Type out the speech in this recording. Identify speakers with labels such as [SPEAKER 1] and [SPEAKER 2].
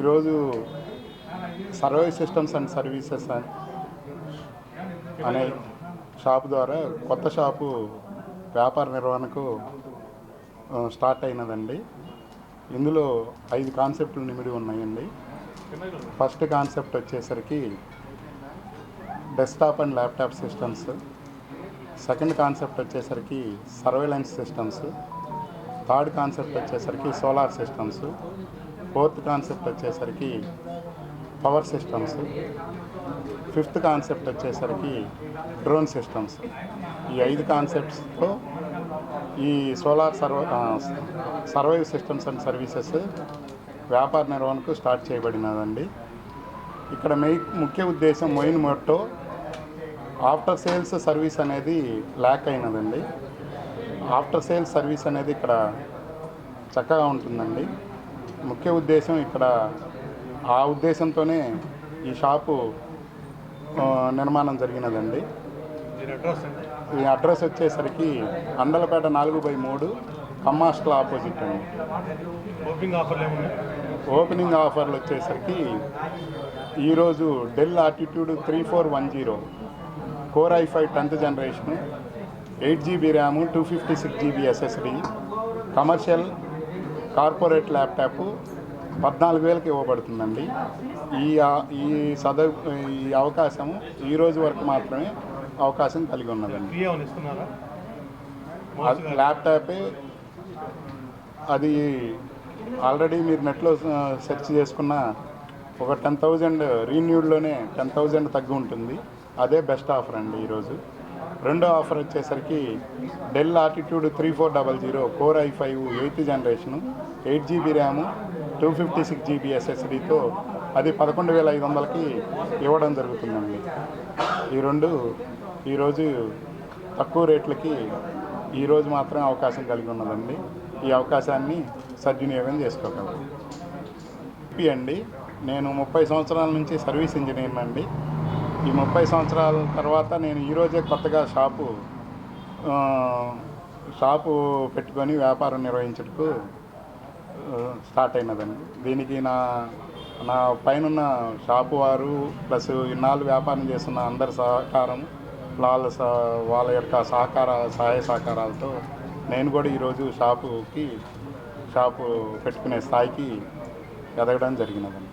[SPEAKER 1] ఈరోజు survey systems and services అనే shop ద్వారా కొత్త షాపు వ్యాపార నిర్వహణకు స్టార్ట్ అయినదండి. ఇందులో ఐదు కాన్సెప్టులు నిమిడి ఉన్నాయండి. ఫస్ట్ కాన్సెప్ట్ వచ్చేసరికి desktop and laptop systems. Second concept వచ్చేసరికి సర్వేలెన్స్ సిస్టమ్స్. థర్డ్ కాన్సెప్ట్ వచ్చేసరికి సోలార్ సిస్టమ్స్. ఫోర్త్ కాన్సెప్ట్ వచ్చేసరికి పవర్ సిస్టమ్స్. ఫిఫ్త్ కాన్సెప్ట్ వచ్చేసరికి డ్రోన్ సిస్టమ్స్. ఈ ఐదు కాన్సెప్ట్స్తో ఈ సోలార్ సర్వ సర్వైవ్ సిస్టమ్స్ అండ్ సర్వీసెస్ వ్యాపార నిర్వహణకు స్టార్ట్ చేయబడినదండి. ఇక్కడ మెయి ముఖ్య ఉద్దేశం main motto after sales service అనేది ల్యాక్ అయినదండి. ఆఫ్టర్ సేల్స్ సర్వీస్ అనేది ఇక్కడ చక్కగా ఉంటుందండి. ముఖ్య ఉద్దేశం ఇక్కడ ఆ ఉద్దేశంతోనే ఈ షాపు నిర్మాణం జరిగినదండి. ఈ అడ్రస్ వచ్చేసరికి అందలపేట నాలుగు బై మూడు కమ్మాస్టల్ ఆపోజిట్ అండి.
[SPEAKER 2] ఓపెనింగ్ ఆఫర్లు ఏమున్నాయి?
[SPEAKER 1] ఓపెనింగ్ ఆఫర్లు వచ్చేసరికి ఈరోజు Dell Latitude three four one zero core I five tenth generation eight GB RAM two fifty six GB SSD commercial corporate laptop పద్నాలుగు వేలకు ఇవ్వబడుతుందండి. ఈ ఈ సదవ్ ఈ అవకాశము ఈ రోజు వరకు మాత్రమే అవకాశం కలిగి ఉన్నదండి. ల్యాప్టాపే అది ఆల్రెడీ మీరు నెట్లో సెర్చ్ చేసుకున్న ఒక టెన్ థౌజండ్ రీన్యూడ్లోనే టెన్ థౌజండ్ తగ్గి ఉంటుంది అదే బెస్ట్ ఆఫర్ అండి ఈరోజు రెండో ఆఫర్ వచ్చేసరికి Dell Latitude three four double zero core i five eighth generation eight GB RAM two fifty six GB ఎస్ఎస్డితో అది పదకొండు వేల ఐదు వందలకి ఇవ్వడం జరుగుతుందండి. ఈ రెండు ఈరోజు తక్కువ రేట్లకి ఈరోజు మాత్రం అవకాశం కలిగి ఉన్నదండి. ఈ అవకాశాన్ని సద్వినియోగం చేసుకోగలం. అండి నేను ముప్పై సంవత్సరాల నుంచి సర్వీస్ ఇంజనీర్ అండి. ఈ ముప్పై సంవత్సరాల తర్వాత నేను ఈరోజే కొత్తగా షాపు షాపు పెట్టుకొని వ్యాపారం నిర్వహించటకు స్టార్ట్ అయినదండి. దీనికి నా నా పైన షాపు వారు ప్లస్ ఇన్నాళ్ళు వ్యాపారం చేస్తున్న అందరి సహకారం వాళ్ళ వాళ్ళ యొక్క సహకార సహాయ సహకారాలతో నేను కూడా ఈరోజు షాపుకి షాపు పెట్టుకునే స్థాయికి ఎదగడం జరిగినదండి.